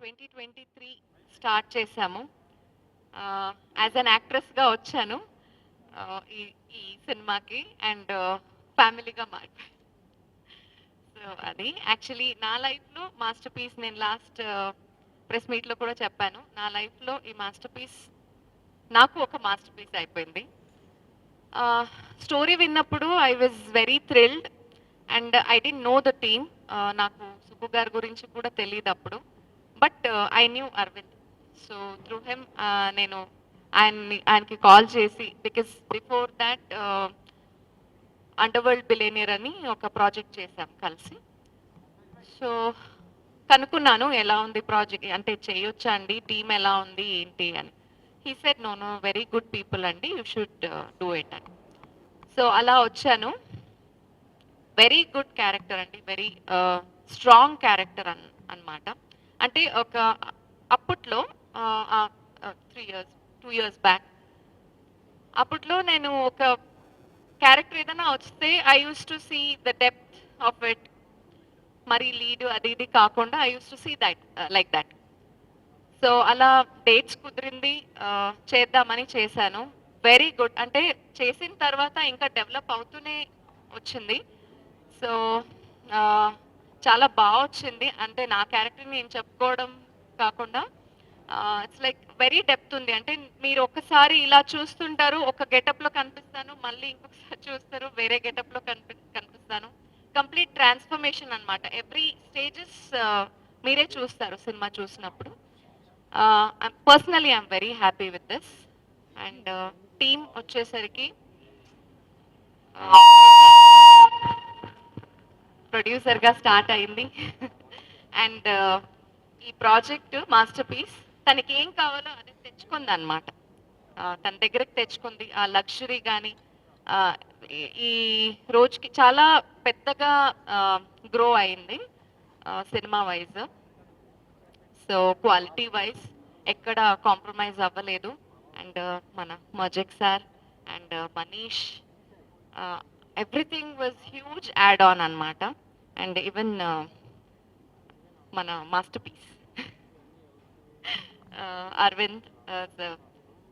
Twenty twenty three start చేశాము. As an యాక్ట్రెస్గా వచ్చాను. ఈ ఈ సినిమాకి అండ్ ఫ్యామిలీగా మారి సో అది. యాక్చువల్లీ నా లైఫ్లో మాస్టర్ పీస్ నేను లాస్ట్ ప్రెస్ మీట్లో కూడా చెప్పాను. నా లైఫ్లో ఈ మాస్టర్ పీస్ నాకు ఒక మాస్టర్ పీస్ అయిపోయింది స్టోరీ విన్నప్పుడు I was very thrilled and I D know the team నాకు సుబ్బు గారి గురించి కూడా తెలియదు అప్పుడు. I knew Arvind so through him నేను ఆయన్ని ఆయనకి కాల్ చేసి because before that under world billionaire అని ఒక ప్రాజెక్ట్ చేశాం కలిసి. సో కనుక్కున్నాను ఎలా ఉంది ప్రాజెక్ట్ అంటే చేయొచ్చా అండి? టీమ్ ఎలా ఉంది ఏంటి అని. He said no no very good people అండి యూ షుడ్ డూ ఇట్ అని. సో అలా వచ్చాను. వెరీ గుడ్ క్యారెక్టర్ అండి వెరీ స్ట్రాంగ్ క్యారెక్టర్ అన్ అనమాట. అంటే ఒక అప్పట్లో three years two years back అప్పట్లో నేను ఒక క్యారెక్టర్ ఏదైనా వస్తే I use to see the depth of it మరి లీడ్ అది ఇది కాకుండా I use to see that like that so అలా డేట్స్ కుదిరింది చేద్దామని చేశాను. వెరీ గుడ్ అంటే చేసిన తర్వాత ఇంకా డెవలప్ అవుతూనే వచ్చింది. సో చాలా బాగా వచ్చింది. అంటే నా క్యారెక్టర్ నేను చెప్పుకోవడం కాకుండా ఇట్స్ లైక్ వెరీ డెప్త్ ఉంది. అంటే మీరు ఒక్కసారి ఇలా చూస్తుంటారు ఒక గెటప్లో కనిపిస్తాను మళ్ళీ ఇంకొకసారి చూస్తారు వేరే గెటప్లో కనిపి కనిపిస్తాను. కంప్లీట్ ట్రాన్స్ఫర్మేషన్ అనమాట ఎవ్రీ స్టేజెస్ మీరే చూస్తారు సినిమా చూసినప్పుడు. Personally I'm very happy with this and team వచ్చేసరికి ప్రొడ్యూసర్గా స్టార్ట్ అయింది. అండ్ uh, ఈ ప్రాజెక్ట్ మాస్టర్ పీస్ తనకి ఏం కావాలో అది తెచ్చుకుంది అనమాట తన దగ్గరకు తెచ్చుకుంది. ఆ లగ్జరీ కానీ ఈ రోజుకి చాలా పెద్దగా గ్రో అయింది cinema wise so quality wise ఎక్కడ కాంప్రమైజ్ అవ్వలేదు. అండ్ uh, మన మజక్ sir and Manish everything was huge add on అనమాట అండ్ ఈవెన్ మన మాస్టర్ పీస్. అరవింద్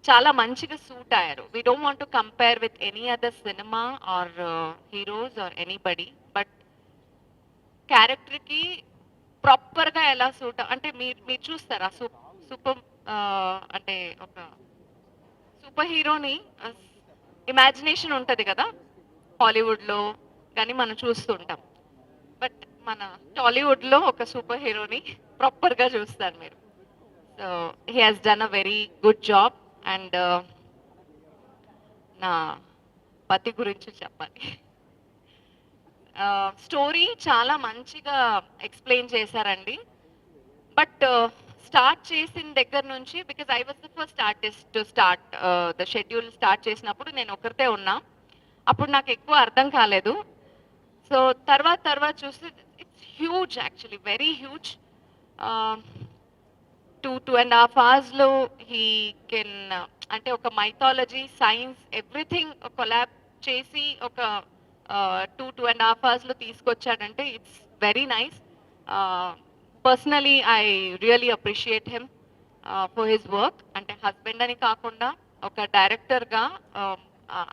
చాలా మంచిగా సూట్ అయ్యారు. We don't want to compare with any other cinema or heroes or anybody but క్యారెక్టర్కి ప్రాపర్గా ఎలా సూట్ అంటే మీరు మీరు చూస్తారా? సూపర్ అంటే ఒక సూపర్ హీరోని ఇమాజినేషన్ ఉంటుంది కదా? హాలీవుడ్లో కానీ మనం చూస్తుంటాం. బట్ మన టాలీవుడ్లో ఒక సూపర్ హీరోని ప్రాపర్గా చూస్తారు మీరు. So he has done a very good job and నా పతి గురించి చెప్పాలి. Uh, స్టోరీ చాలా మంచిగా ఎక్స్ప్లెయిన్ చేశారండి. బట్ స్టార్ట్ uh, చేసిన దగ్గర నుంచి because I was the first artist to start the schedule start చేసినప్పుడు నేను ఒకరితే ఉన్నా. అప్పుడు నాకు ఎక్కువ అర్థం కాలేదు. సో తర్వాత తర్వాత చూస్తే it's huge actually very huge two two and half అవర్స్లో హీ కెన్ అంటే ఒక మైథాలజీ సైన్స్ ఎవ్రీథింగ్ కొలాబ్ చేసి ఒక టూ టూ అండ్ హాఫ్ అవర్స్లో తీసుకొచ్చాడంటే it's very nice personally I really appreciate him for his work అంటే హస్బెండ్ అని కాకుండా ఒక డైరెక్టర్గా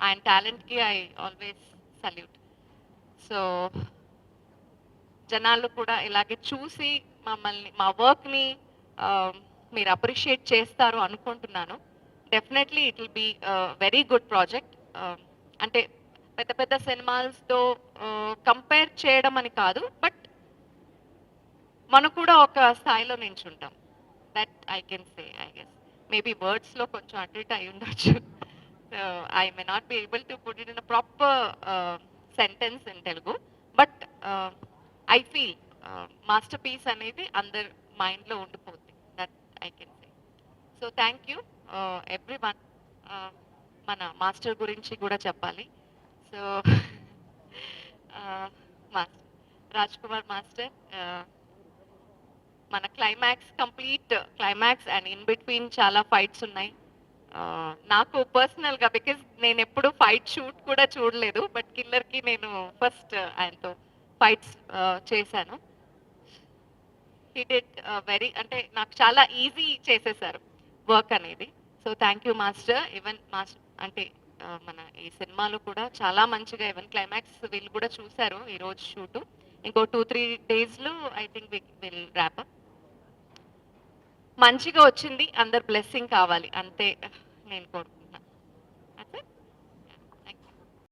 ఆయన టాలెంట్కి ఐ ఆల్వేస్ సల్యూట్ సో జనాలు కూడా ఇలాగే చూసి మమ్మల్ని మా వర్క్ని um, మీరు అప్రిషియేట్ చేస్తారు అనుకుంటున్నాను. Definitely it will be very good project అంటే పెద్ద పెద్ద సినిమాలతో కంపేర్ uh, చేయడం అని కాదు బట్ మనం కూడా ఒక స్థాయిలో నించుంటాం. That I can say I guess maybe వర్డ్స్లో కొంచెం అటు ఇటు అయి ఉండొచ్చు. I may not be able to put it in proper sentence in Telugu but I feel masterpiece అనేది అందరి మైండ్లో ఉండిపోద్ది. That I can say so thank you every one మన master గురించి కూడా చెప్పాలి. So master Raj Kumar master మన climax complete climax and in between చాలా fights ఉన్నాయి. నాకు పర్సనల్గా బికాస్ నేను ఎప్పుడు ఫైట్ షూట్ కూడా చూడలేదు బట్ కిల్లర్కి నేను ఫస్ట్ uh, ఆయనతో ఫైట్స్ uh, చేశాను. హీ డిడ్ వెరీ అంటే నాకు చాలా ఈజీ చేసేసారు వర్క్ అనేది. So thank you master even master అంటే uh, మన ఈ సినిమాలో కూడా చాలా మంచిగా ఈవెన్ క్లైమాక్స్ వీళ్ళు కూడా చూశారు ఈ రోజు షూటు ఇంకో టూ త్రీ డేస్లో ఐ థింక్ విల్ ర్యాప్ మంచిగా వచ్చింది అందరు బ్లెస్సింగ్ కావాలి అంతే. నేను కోరుకుంటున్నాను